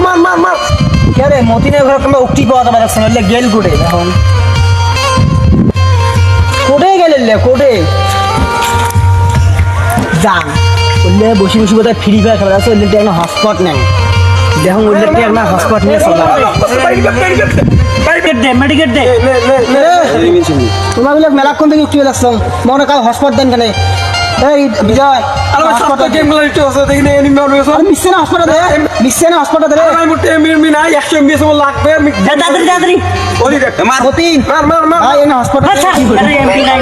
মার মার মার কে মতিনের বসে বসে বোধহয় ফ্রি ফায়ার খেলা আছে ওইলে নেই দেখুন একটা হটস্পট নিয়ে চলা মেডিকেট দে মেডিকেট দে তোমার মেলাক্ষণ থেকে উঠতে লাগছ মনে কাল হটস্পট দেন কেনে এই বিজয় হটস্পট গেম খেলা একটু আছে দেখি এনিমি মানুষ মিশছে না হটস্পট দে মিশছে না দে। মোটে এমবি এমবি লাগবে আমি দে মার মার মার ভাই এনে আচ্ছা আরে এমপি নাই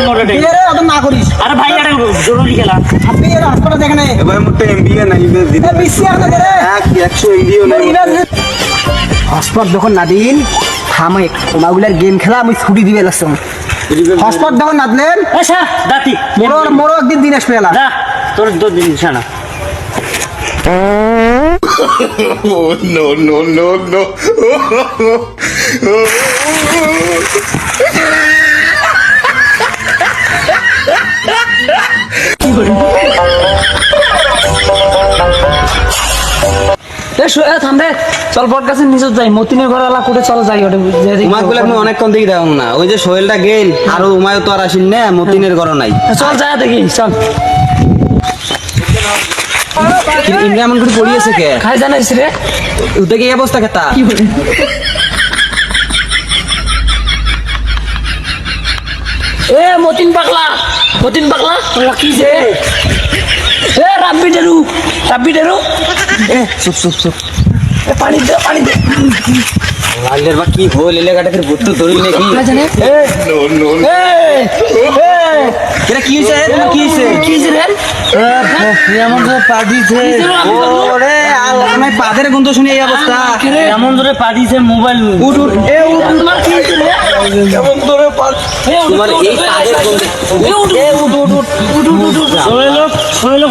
অত না করিস। আরে ভাই আরে জরুরি খেলা। আপনি এর হটস্পট দেখেন এবার মোটে এমবি নাই দিতে এ মিশছে আর দে রে। এক একশো এমবিও নাই। হটস্পট যখন না দিন থামে তোমাগুলার গেম খেলা আমি ছুটি দিবে লাগছো। হটস্পট দাও না দিলেন? আচ্ছা দাতি মোর মোর একদিন দিন আসবে এলা দা তোর দু দিন ছানা Oh no no no no! এ শুয়ে থাম রে। চল বট গাছের নিচে যাই। মতিনের ঘর আলা কোটে চল যাই ওটা তোমাক বলে আমি অনেকক্ষণ দেখি দেখুন না। ওই যে সোহেলটা গেল আর উমায় তো আর আসিন না মতিনের ঘর নাই। চল যা দেখি চল। ইন্দ্রা এমন করে পড়িয়েছে কে? খাই জানাইস রে। উতে কি অবস্থা কেতা এ মতিন পাগলা মতিন পাগলা কি যে? এ রাব্বি ডেরু রাব্বি ডেরু এ চুপ চুপ চুপ এ পানি দে পানি দে লালের বা কি হল এলাকাটা ফের ভূত ধরি নাকি না জানে এ নো no! এ এ এটা কি হইছে কি হইছে কি হইছে রে এ আমার তো পাদি দিছে ওরে পাদের গন্ধ শুনে এই অবস্থা? এমন ধরে পাঠিয়েছে মোবাইল উঠ উঠ এ উঠ তোমার কি হয়েছে? রে কেমন ধরে তোমার এই উঠ, গন্ধ? এ উঠ, উঠ, উঠ, উঠ, উঠ। সোহেল সোহেল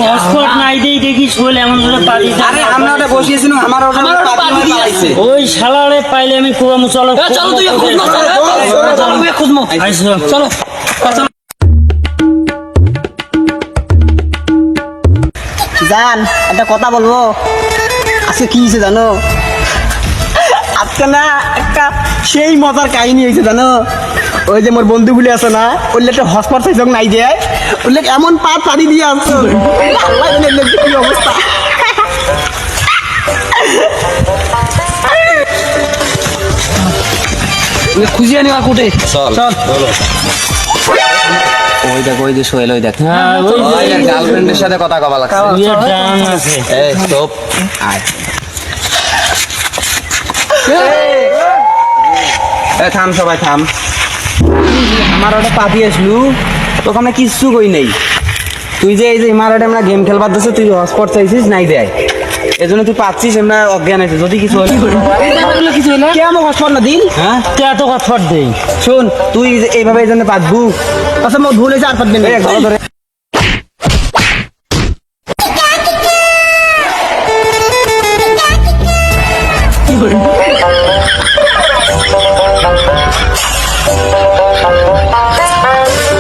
নাই দেই দেখি সোহেল এমন ধরে পাঠিয়েছে। আরে আমরা ওটা বসিয়েছিলাম আমার ওটা আমার ওটা পা পা দিয়ে দিয়ে পালাইছে ওই শালারে পাইলে আমি কুয়ামু চলো চলো তুই খুঁজমো চলো তুই চলো। চলো জান একটা কথা বলব? আজকে কি হয়েছে জানো? আজকে না একটা সেই মজার কাহিনী হয়েছে জানো? ওই যে মোর বন্ধুগুলি আছে না ওই একটা হসপিটাল সাইজক নাই দেয় ওই এমন পা পাড়ি দিয়ে আসছো আল্লাহ কি অবস্থা। খুঁজে আনি আর কোটে। চল চল। ওই দেখ ওই যে সোহেল ওই দেখ। হ্যাঁ গার্লফ্রেন্ডের সাথে কথা কবা লাগছে। এই চুপ। আয়। থাম সবাই থাম। আমার ওটা পাতি আসলু। তোকে আমরা কিচ্ছু কই নেই। তুই যে এই যে আমার ওটা আমরা গেম খেলবার দিচ্ছে তুই হটস্পট চাইছিস নাই দেয়। এই জন্য তুই পাচ্ছিস আমরা অজ্ঞান আছে। যদি কিছু হলে? কে আমার হসপিটাল না দিন হ্যাঁ? তে এত হটস্পট দেই শোন তুই এইভাবে এই জন্য পাতবু। আচ্ছা মোর ভুল হয়েছে আর পারবেন Thank you.